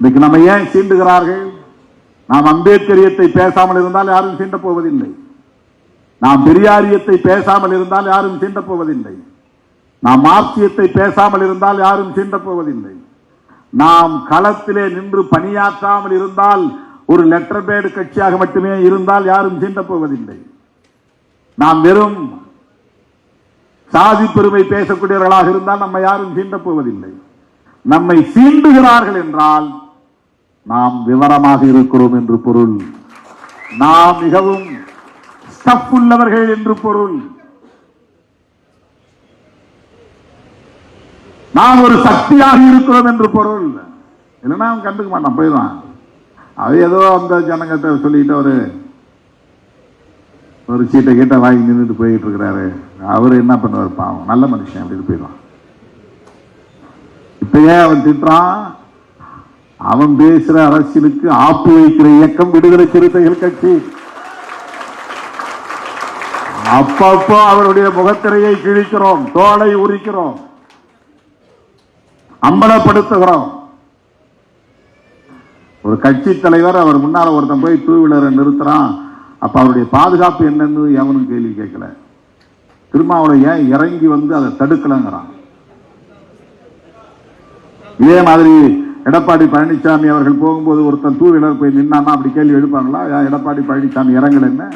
இன்னைக்கு நம்ம ஏன் சீண்டுகிறார்கள்? நாம் அம்பேத்கரியத்தை பேசாமல் இருந்தால் யாரும் சீண்டப் போவதில்லை நாம் பெரியாரியத்தை பேசாமல் இருந்தால் யாரும் சீண்டப் போவதில்லை நாம் மார்க்சியத்தை பேசாமல் இருந்தால் யாரும் சீண்டப் போவதில்லை நாம் களத்திலே நின்று பணியாற்றாமல் இருந்தால் ஒரு லெட்டர் பேடு கட்சியாக மட்டுமே இருந்தால் யாரும் சீண்டப் போவதில்லை நாம் வெறும் சாதி பெருமை பேசக்கூடியவர்களாக இருந்தால் நம்ம யாரும் சீண்டப் போவதில்லை நம்மை சீண்டுகிறார்கள் என்றால் நாம் விவரமாக இருக்கிறோம் என்று பொருள். நாம் மிகவும் ஸ்டப் உள்ளவர்கள் என்று பொருள். நாம் ஒரு சக்தியாக இருக்கிறோம் என்று பொருள். இல்லைன்னா அவன் கண்டுக்க மாட்டான் போயிடுவான் அது ஏதோ அந்த ஜனங்கிட்ட சொல்லிட்டு ஒரு ஒரு சீட்டை கிட்ட வாங்கி நின்றுட்டு போயிட்டு இருக்கிறாரு. அவர் என்ன பண்ணுவார்? பாவம் நல்ல மனுஷன் அப்படின்னு போயிடுவான். இப்ப ஏன் அவன் திட்டுறான். அவன் பேசுற அரசியலுக்கு ஆப்பு வைக்கிற இயக்கம் விடுதலை சிறுத்தைகள் கட்சி. அப்பப்போ அவருடைய முகத்திரையை கிழிக்கிறோம் தோலை உரிக்கிறோம் அம்பலப்படுத்துகிறோம். ஒரு கட்சி தலைவர் அவர் முன்னால ஒருத்தன் போய் டூ வீலரை நிறுத்துறான். அப்ப அவருடைய பாதுகாப்பு என்னன்னு எவனும் கேள்வி கேட்கல. திருமாவளை ஏன் இறங்கி வந்து அதை தடுக்கலங்கிறான். இதே மாதிரி எடப்பாடி பழனிசாமி அவர்கள் போகும்போது ஒருத்தன் டூ வீலர் போய் நின்னான்னா அப்படி கேள்வி எழுப்பாங்களா? ஏன் எடப்பாடி பழனிசாமி இறங்கல என்ன?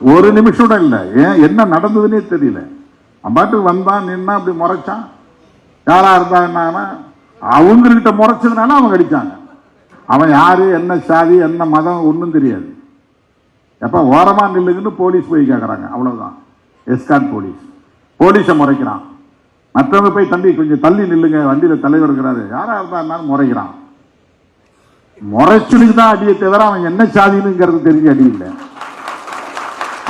ஒரு நிமிஷம் இல்லை. ஏன்? என்ன நடந்ததுன்னே தெரியல. அவன் பாட்டுக்கு வந்தான் நின்னா அப்படி முறைச்சான். யாரா இருந்தா அவங்ககிட்ட முறைச்சதுனால அவங்க அடித்தாங்க அவன் யாரு என்ன சாதி என்ன மதம் ஒன்றும் தெரியாது. எப்ப ஓரமா நில்லுங்கன்னு போலீஸ் போய் கேட்குறாங்க அவ்வளவுதான். எஸ்கான் போலீஸ். போலீஸை முறைக்கிறான். மற்றவங்க போய் தம்பி கொஞ்சம் தள்ளி நில்லுங்க வண்டியில் தலைவர் இருக்கிறாரு. யாராக இருந்தா இருந்தாலும் முறைகிறான். முறைச்சுனுக்கு தான் அடியை தவிர அவன் என்ன சாதினுங்கிறது தெரிஞ்சு அடி இல்லை.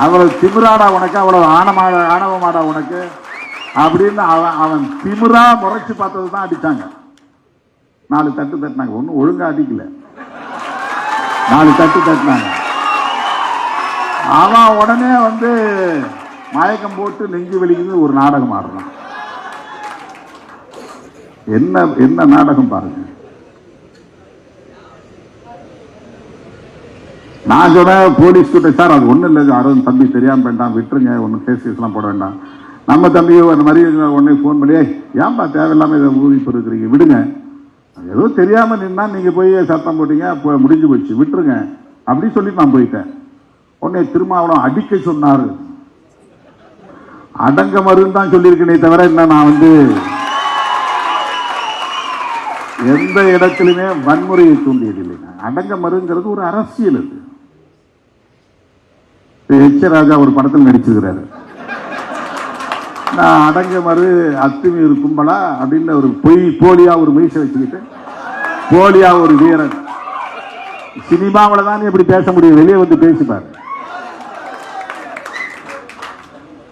அவ்வளவு திமிராடா உனக்கு அவ்வளவு ஆணமாடா ஆணவமாடா உனக்கு. அப்படின்னு அவன் அவன் திமிரா முறைச்சு பார்த்தது தான் அடித்தாங்க நாலு தட்டு தட்டினாங்க. ஒன்றும் ஒழுங்காக அடிக்கல. நாலு தட்டு தட்டினாங்க. அவன் உடனே வந்து மயக்கம் போட்டு நெஞ்சு வலிக்குது ஒரு நாடகம் ஆடுறான். என்ன என்ன நாடகம் பாருங்க. நான் சொன்னேன் போலீஸ் கிட்ட சார் அது ஒன்றும் இல்லை அருண் தம்பி தெரியாம வேண்டாம் விட்டுருங்க ஒன்றும் கேஸ் கேஸ்லாம் போட வேண்டாம். நம்ம தம்பி அந்த மாதிரி உடனே ஃபோன் பண்ணி ஏன்பா தேவையில்லாம இதை ஊதி இருக்கிறீங்க விடுங்க. ஏதோ தெரியாம நின்னா நீங்க போய் சத்தம் போட்டீங்க அப்போ முடிஞ்சு போச்சு விட்டுருங்க. அப்படின்னு சொல்லி நான் போயிட்டேன். உடனே திருமாவளம் அடிக்க சொன்னாரு. அடங்க மருன்னு தான் சொல்லியிருக்கேனே தவிர என்ன நான் வந்து எந்த இடத்திலுமே வன்முறையை தூண்டியதில்லை. அடங்க மருங்கிறது ஒரு அரசியல் அது. ஹெச் ராஜா ஒரு படத்தில் நடிச்சிருக்கிறாரு. நான் அடங்க மறு அத்துமீறு கும்பலா அப்படின்னு ஒரு பொய் போலியா ஒரு மீசை வச்சுக்கிட்டு போலியா ஒரு வீரன். சினிமாவில் தான் இப்படி பேச முடியும். வெளியே வந்து பேசிப்பார்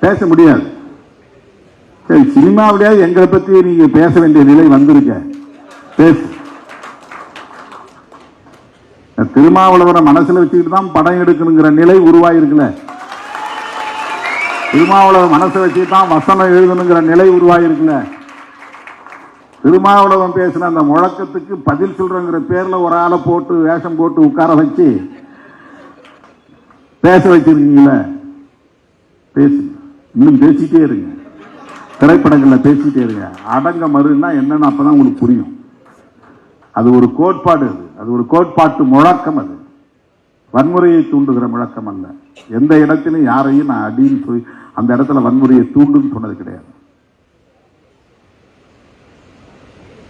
பேச முடியாது. சரி சினிமாவிலேயே எங்களை பற்றி நீங்கள் பேச வேண்டிய நிலை வந்திருக்க. பேசு. திருமாவளவரை மனசுல வச்சுக்கிட்டு தான் படம் எடுக்கணுங்கிற நிலை உருவாயிருக்குல்ல. திருமாவளவன் மனசை வச்சுட்டு தான் வசனம் எழுதணுங்கிற நிலை உருவாயிருக்குல்ல. திருமாவளவன் பேசின அந்த முழக்கத்துக்கு பதில் சொல்றங்கிற பேர்ல ஒரு ஆளை போட்டு வேஷம் போட்டு உட்கார வச்சு பேச வச்சிருக்கீங்கள பேசு. இன்னும் பேசிட்டே இருங்க. திரைப்படங்களில் பேசிட்டே இருங்க. அடங்க மறுன்னா என்னன்னு அப்பதான் உங்களுக்கு புரியும். அது ஒரு கோட்பாடு அது. அது ஒரு கோட்பாட்டு முழக்கம் அது. வன்முறையை தூண்டுகிற முழக்கம் அல்ல. எந்த இடத்திலும் யாரையும் நான் அடின்னு சொல்லி அந்த இடத்துல வன்முறையை தூண்டுன்னு சொன்னது கிடையாது.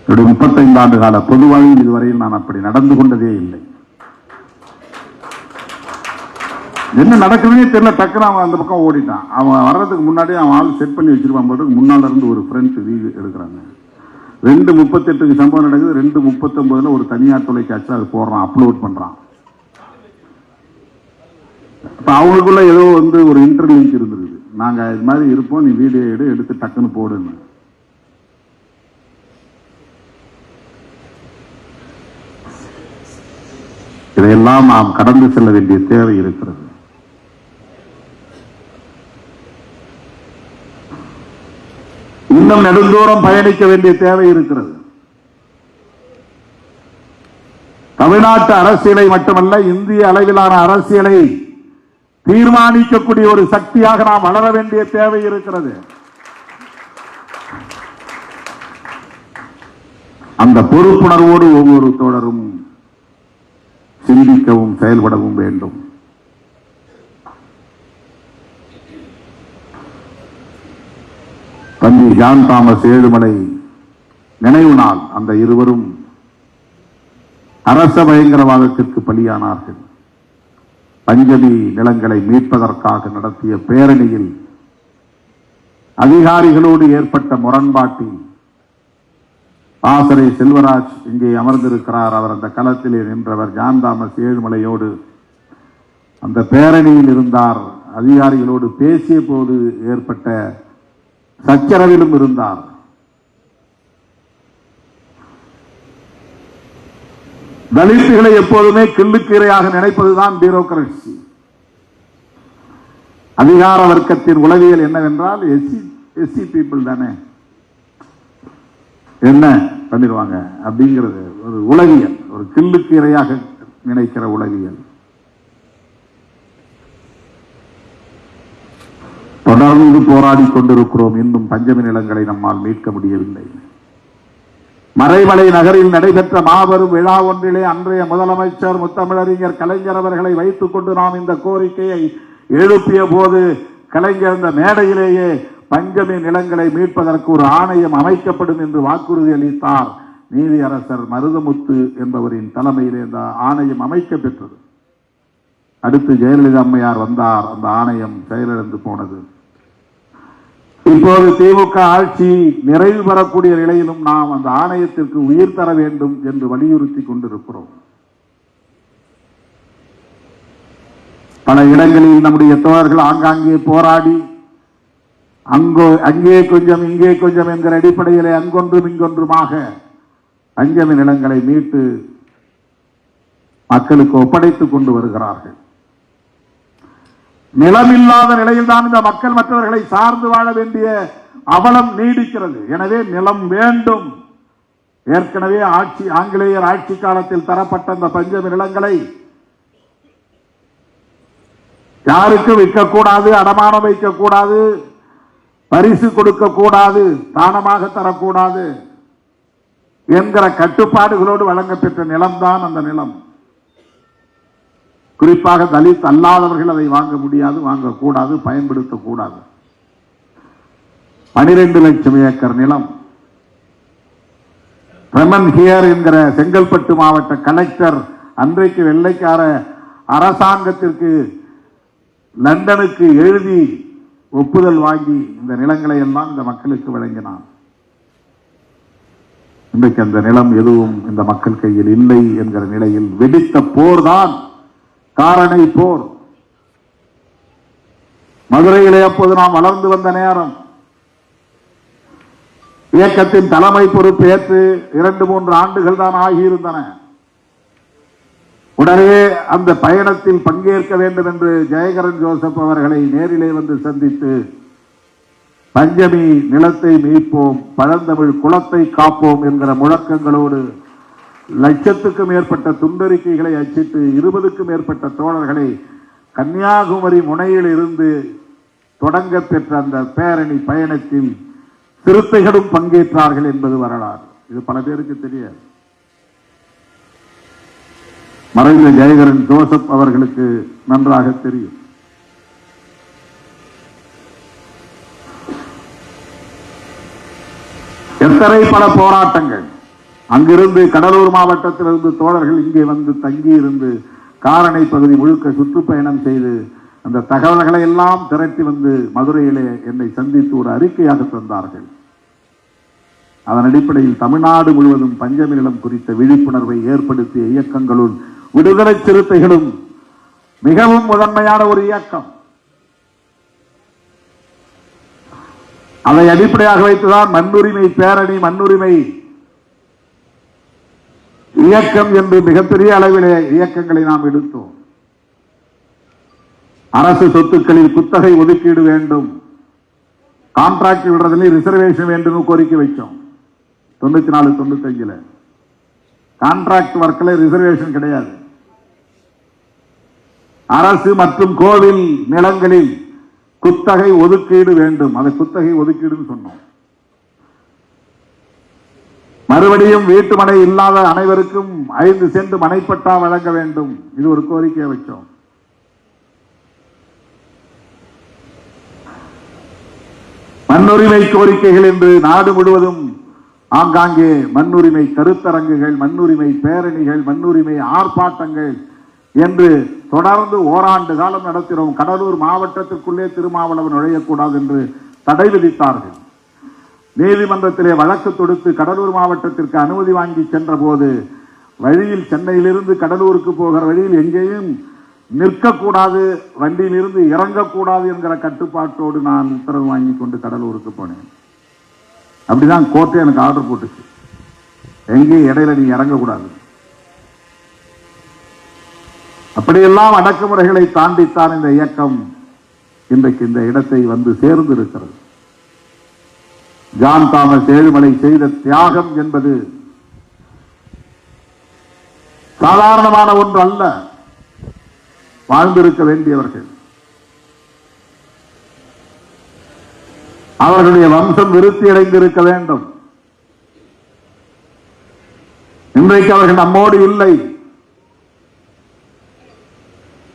என்னுடைய முப்பத்தைந்து ஆண்டு கால பொது வாழ்வில் இதுவரையில் நான் அப்படி நடந்து கொண்டதே இல்லை. என்ன நடக்குதுன்னே தெரியல. டக்குனு அவன் அந்த பக்கம் ஓடிட்டான். அவன் வர்றதுக்கு முன்னாடி அவன் ஆள் செட் பண்ணி வச்சிருப்பான் போட்டு முன்னால இருந்து ஒரு ஃப்ரெண்ட்ஸ் வீடு எடுக்கிறாங்க. ரெண்டு முப்பத்தெட்டுக்கு சம்பவம் நடக்குது ரெண்டு முப்பத்தொன்பதுல ஒரு தனியார் தொலைக்காட்சியில் அது போடுறான் அப்லோட் பண்றான். இப்போ அவங்களுக்குள்ள ஏதோ வந்து ஒரு இன்டர்லிங்க் இருந்திருக்குது. நாங்க இது மாதிரி இருப்போம் நீ வீடியோ எடு எடுத்து டக்குன்னு போடுன்னு. இதையெல்லாம் நாம் கடந்து செல்ல வேண்டிய தேவை இருக்கிறது. இன்னும் நெடுந்தூரம் பயணிக்க வேண்டிய தேவை இருக்கிறது. தமிழ்நாட்டு அரசியலை மட்டுமல்ல இந்திய அளவிலான அரசியலை தீர்மானிக்கக்கூடிய ஒரு சக்தியாக நாம் வளர வேண்டிய தேவை இருக்கிறது. அந்த பொறுப்புணர்வோடு ஒவ்வொரு தோழரும் சிந்திக்கவும் செயல்படவும் வேண்டும். தம்பி ஜான் தாமஸ் ஏழுமலை நினைவு நாள். அந்த இருவரும் அரச பயங்கரவாதத்திற்கு பலியானார்கள். பஞ்சமி நிலங்களை மீட்பதற்காக நடத்திய பேரணியில் அதிகாரிகளோடு ஏற்பட்ட முரண்பாட்டில் ஆசரை செல்வராஜ் இங்கே அமர்ந்திருக்கிறார். அவர் அந்த களத்திலே நின்றவர் ஜான் தாமஸ் ஏழுமலையோடு. அந்த பேரணியில் இருந்தார். அதிகாரிகளோடு பேசிய போது ஏற்பட்ட சச்சரவிலும் இருந்தார். தலித்துகளை எப்போதுமே கிள்ளுக்கீரையாக நினைப்பதுதான் பியூரோக்ரசி அதிகார வர்க்கத்தின் உளவியல் என்னவென்றால் எஸ்சி எஸ்சி பீப்புள் தானே. என்ன பண்ணிடுவாங்க? அப்படிங்கிறது ஒரு உளவியல் ஒரு கிள்ளுக்கீரையாக நினைக்கிற உளவியல். தொடர்ந்து போராடி கொண்டிருக்கிறோம் இன்னும் பஞ்சமி நிலங்களை நம்மால் மீட்க முடியவில்லை. மறைமலை நகரில் நடைபெற்ற மாபெரும் விழா ஒன்றிலே அன்றைய முதலமைச்சர் முத்தமிழறிஞர் கலைஞர் அவர்களை வைத்துக் கொண்டு நாம் இந்த கோரிக்கையை எழுப்பிய போது கலைஞர் இந்த மேடையிலேயே பஞ்சமி நிலங்களை மீட்பதற்கு ஒரு ஆணையம் அமைக்கப்படும் என்று வாக்குறுதி அளித்தார். நீதியரசர் மருதமுத்து என்பவரின் தலைமையிலே இந்த ஆணையம் அமைக்க பெற்றது. அடுத்து ஜெயலலிதா அம்மையார் வந்தார். அந்த ஆணையம் செயலிழந்து போனது. இப்போது திமுக ஆட்சி நிறைவு பெறக்கூடிய நிலையிலும் நாம் அந்த ஆணையத்திற்கு உயிர் தர வேண்டும் என்று வலியுறுத்தி கொண்டிருக்கிறோம். பல இடங்களில் நம்முடைய தோழர்கள் ஆங்காங்கே போராடி அங்கோ அங்கே கொஞ்சம் இங்கே கொஞ்சம் என்கிற அடிப்படையிலே அங்கொன்றும் இங்கொன்றுமாக அஞ்சமி நிலங்களை மீட்டு மக்களுக்கு ஒப்படைத்துக் கொண்டு வருகிறார்கள். நிலமில்லாத நிலையில்தான் இந்த மக்கள் மற்றவர்களை சார்ந்து வாழ வேண்டிய அவலம் நீடிக்கிறது. எனவே நிலம் வேண்டும். ஏற்கனவே ஆட்சி ஆங்கிலேயர் ஆட்சி காலத்தில் தரப்பட்ட அந்த பஞ்சமி நிலங்களை யாருக்கு விற்கக்கூடாது அடமானம் வைக்கக்கூடாது பரிசு கொடுக்க கூடாது தானமாக தரக்கூடாது என்கிற கட்டுப்பாடுகளோடு வழங்கப்பெற்ற நிலம்தான் அந்த நிலம். குறிப்பாக தலித் அல்லாதவர்கள் அதை வாங்க முடியாது வாங்கக்கூடாது பயன்படுத்தக்கூடாது. பனிரெண்டு லட்சம் ஏக்கர் நிலம். ரெமன் ஹியர் என்கிற செங்கல்பட்டு மாவட்ட கலெக்டர் அன்றைக்கு வெள்ளைக்கார அரசாங்கத்திற்கு லண்டனுக்கு எழுதி ஒப்புதல் வாங்கி இந்த நிலங்களை எல்லாம் இந்த மக்களுக்கு வழங்கினான். இன்றைக்கு அந்த நிலம் எதுவும் இந்த மக்கள் கையில் இல்லை என்கிற நிலையில் வெடித்த போர்தான். காரணை போர். மதுரையிலே அப்போது நாம் வளர்ந்து வந்த நேரம். இயக்கத்தின் தலைமை பொறுப்பு ஏற்று இரண்டு மூன்று ஆண்டுகள் தான் ஆகியிருந்தன. உடனே அந்த பயணத்தில் பங்கேற்க வேண்டும் என்று ஜெயகரன் ஜோசப் அவர்களை நேரிலே வந்து சந்தித்து பஞ்சமி நிலத்தை மீட்போம் பழந்தமிழ் குலத்தை காப்போம் என்கிற முழக்கங்களோடு லட்சத்துக்கும் மேற்பட்ட துண்டறிக்கைகளை அச்சிட்டு இருபதுக்கும் மேற்பட்ட தோழர்களை கன்னியாகுமரி முனையில் இருந்து தொடங்க பெற்ற அந்த பேரணி பயணத்தில் சிறுத்தைகளும் பங்கேற்றார்கள் என்பது வரலாறு. இது பல பேருக்கு தெரியாது. மறைந்த ஜெயகரன் ஜோசப் அவர்களுக்கு நன்றாக தெரியும். எத்தனை பல போராட்டங்கள். அங்கிருந்து கடலூர் மாவட்டத்திலிருந்து தோழர்கள் இங்கே வந்து தங்கி இருந்து காரணை பகுதி முழுக்க சுற்றுப்பயணம் செய்து அந்த தகவல்களை எல்லாம் திரட்டி வந்து மதுரையிலே என்னை சந்தித்து ஒரு அறிக்கையாக தந்தார்கள். அதன் அடிப்படையில் தமிழ்நாடு முழுவதும் பஞ்சமி நிலம் குறித்த விழிப்புணர்வை ஏற்படுத்திய இயக்கங்களுள் விடுதலை சிறுத்தைகளும் மிகவும் முதன்மையான ஒரு இயக்கம். அதை அடிப்படையாக வைத்துதான் மண்ணுரிமை பேரணி மண்ணுரிமை இயக்கம் என்று மிகப்பெரிய அளவிலே இயக்கங்களை நாம் எடுத்தோம். அரசு சொத்துக்களில் குத்தகை ஒதுக்கீடு வேண்டும். கான்ட்ராக்ட் விடுறதுல ரிசர்வேஷன் வேண்டும் கோரிக்கை வச்சோம். தொண்ணூத்தி நாலு தொண்ணூத்தி அஞ்சுல கான்ட்ராக்ட் ஒர்க்கில் ரிசர்வேஷன் கிடையாது. அரசு மற்றும் கோவில் நிலங்களில் குத்தகை ஒதுக்கீடு வேண்டும். அதை குத்தகை ஒதுக்கீடுன்னு சொன்னோம். மறுபடியும் வீட்டு மனை இல்லாத அனைவருக்கும் ஐந்து சென்ட் மனைப்பட்டா வழங்க வேண்டும். இது ஒரு கோரிக்கையை வச்சோம் மண்ணுரிமை கோரிக்கைகள் என்று நாடு முழுவதும் ஆங்காங்கே மண்ணுரிமை கருத்தரங்குகள் மண்ணுரிமை பேரணிகள் மண்ணுரிமை ஆர்ப்பாட்டங்கள் என்று தொடர்ந்து ஓராண்டு காலம் நடத்தினோம். கடலூர் மாவட்டத்திற்குள்ளே திருமாவளவன் நுழையக்கூடாது என்று தடை விதித்தார்கள். நீதிமன்றத்திலே வழக்கு தொடுத்து கடலூர் மாவட்டத்திற்கு அனுமதி வாங்கி சென்ற போது வழியில் சென்னையிலிருந்து கடலூருக்கு போகிற வழியில் எங்கேயும் நிற்கக்கூடாது வண்டியிலிருந்து இறங்கக்கூடாது என்கிற கட்டுப்பாட்டோடு நான் உத்தரவு வாங்கி கொண்டு கடலூருக்கு போனேன். அப்படிதான் கோர்ட்டு எனக்கு ஆர்டர் போட்டுச்சு. எங்கேயும் இடையில நீ இறங்கக்கூடாது. அப்படியெல்லாம் அடக்குமுறைகளை தாண்டித்தான் இந்த இயக்கம் இன்றைக்கு இந்த இடத்தை வந்து சேர்ந்து இருக்கிறது ஜான் தாமஸ் ஏழுமலை செய்த தியாகம் என்பது சாதாரணமான ஒன்று அல்ல. வாழ்ந்திருக்க வேண்டியவர்கள். அவர்களுடைய வம்சம் விருத்தி அடைந்திருக்க வேண்டும். இன்றைக்கு அவர்கள் நம்மோடு இல்லை.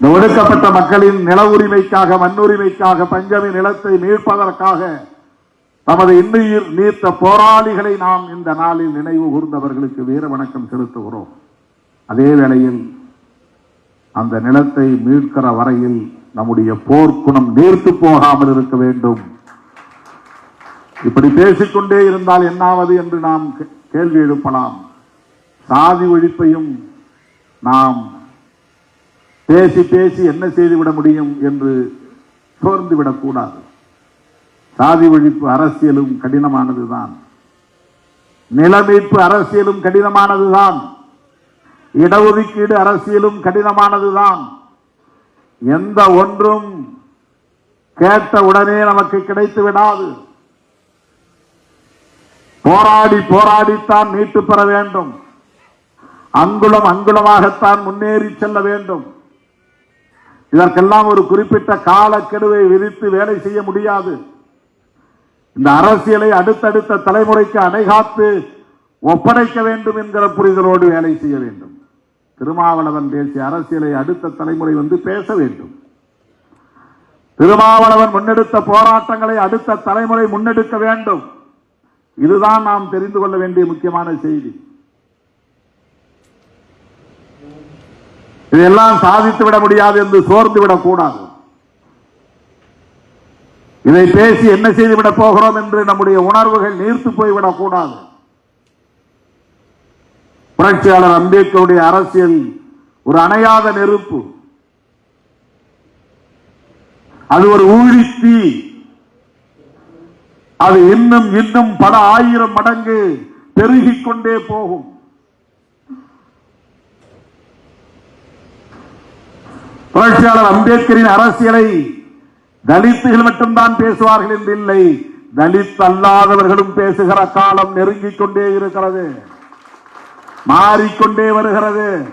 இந்த ஒடுக்கப்பட்ட மக்களின் நில உரிமைக்காக மண்ணுரிமைக்காக பஞ்சமி நிலத்தை மீட்பதற்காக தமது இன்னுயிர் நீர்த்த போராளிகளை நாம் இந்த நாளில் நினைவு கூர்ந்தவர்களுக்கு வீர வணக்கம் செலுத்துகிறோம். அதே வேளையில் அந்த நிலத்தை மீட்கிற வரையில் நம்முடைய போர்க்குணம் நீர்த்து போகாமல் இருக்க வேண்டும். இப்படி பேசிக்கொண்டே இருந்தால் என்னாவது என்று நாம் கே- கேள்வி எழுப்பலாம். சாதி ஒழிப்பையும் நாம் பேசி பேசி என்ன செய்துவிட முடியும் என்று சோர்ந்து விடக்கூடாது. சாதி ஒழிப்பு அரசியலும் கடினமானதுதான். நிலமீட்பு அரசியலும் கடினமானதுதான். இடஒதுக்கீடு அரசியலும் கடினமானதுதான். எந்த ஒன்றும் கேட்ட உடனே நமக்கு கிடைத்து விடாது. போராடி போராடித்தான் மீட்டு பெற வேண்டும். அங்குலம் அங்குலமாகத்தான் முன்னேறி செல்ல வேண்டும். இதற்கெல்லாம் ஒரு குறிப்பிட்ட காலக்கெடுவை விதித்து வேலை செய்ய முடியாது. இந்த அரசியலை அடுத்தடுத்த தலைமுறைக்கு அணைகாத்து ஒப்படைக்க வேண்டும் என்கிற புரிதலோடு வேலை செய்ய வேண்டும். திருமாவளவன் பேசிய அரசியலை அடுத்த தலைமுறை வந்து பேச வேண்டும். திருமாவளவன் முன்னெடுத்த போராட்டங்களை அடுத்த தலைமுறை முன்னெடுக்க வேண்டும். இதுதான் நாம் தெரிந்து கொள்ள வேண்டிய முக்கியமான செய்தி. இதெல்லாம் சாதித்து விட முடியாது என்று சோர்ந்து விடக்கூடாது. இதை பேசி என்ன செய்துவிடப் போகிறோம் என்று நம்முடைய உணர்வுகள் நீர்த்து போய்விடக் கூடாது. புரட்சியாளர் அம்பேத்கருடைய அரசியல் ஒரு அணையாத நெருப்பு. அது ஒரு ஊழித்தி அது இன்னும் இன்னும் பல ஆயிரம் மடங்கு பெருகிக் கொண்டே போகும். புரட்சியாளர் அம்பேத்கரின் அரசியலை தலித்துகள் மட்டும்தான் பேசுவார்கள் என்று இல்லை. தலித் அல்லாதவர்களும் பேசுகிற காலம் நெருங்கிக் கொண்டே இருக்கிறது. மாறிக்கொண்டே வருகிறது.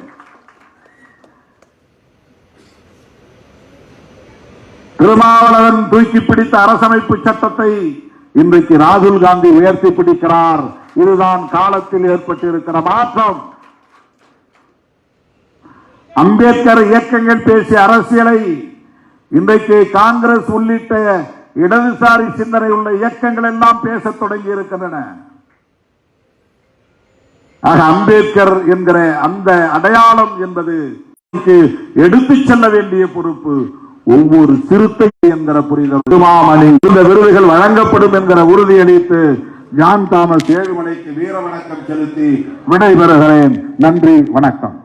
திருமாவளவன் தூக்கி பிடித்த அரசமைப்பு சட்டத்தை இன்றைக்கு ராகுல் காந்தி உயர்த்தி பிடிக்கிறார். இதுதான் காலத்தில் ஏற்பட்டிருக்கிற மாற்றம். அம்பேத்கர் இயக்கங்கள் பேசிய அரசியலை இன்றைக்கு காங்கிரஸ் உள்ளிட்ட இடதுசாரி சிந்தனை உள்ள இயக்கங்கள் எல்லாம் பேசத் தொடங்கி இருக்கின்றன. அம்பேத்கர் என்கிற அந்த அடையாளம் என்பது எடுத்துச் செல்ல வேண்டிய பொறுப்பு. ஒவ்வொரு சிறுத்தை என்கிற புரிதல். திருமாமணி இந்த விருதுகள் வழங்கப்படும் என்கிற உறுதியளித்து ஜான் தாமஸ் ஏழுமலைக்கு வீர வணக்கம் செலுத்தி விடைபெறுகிறேன். நன்றி வணக்கம்.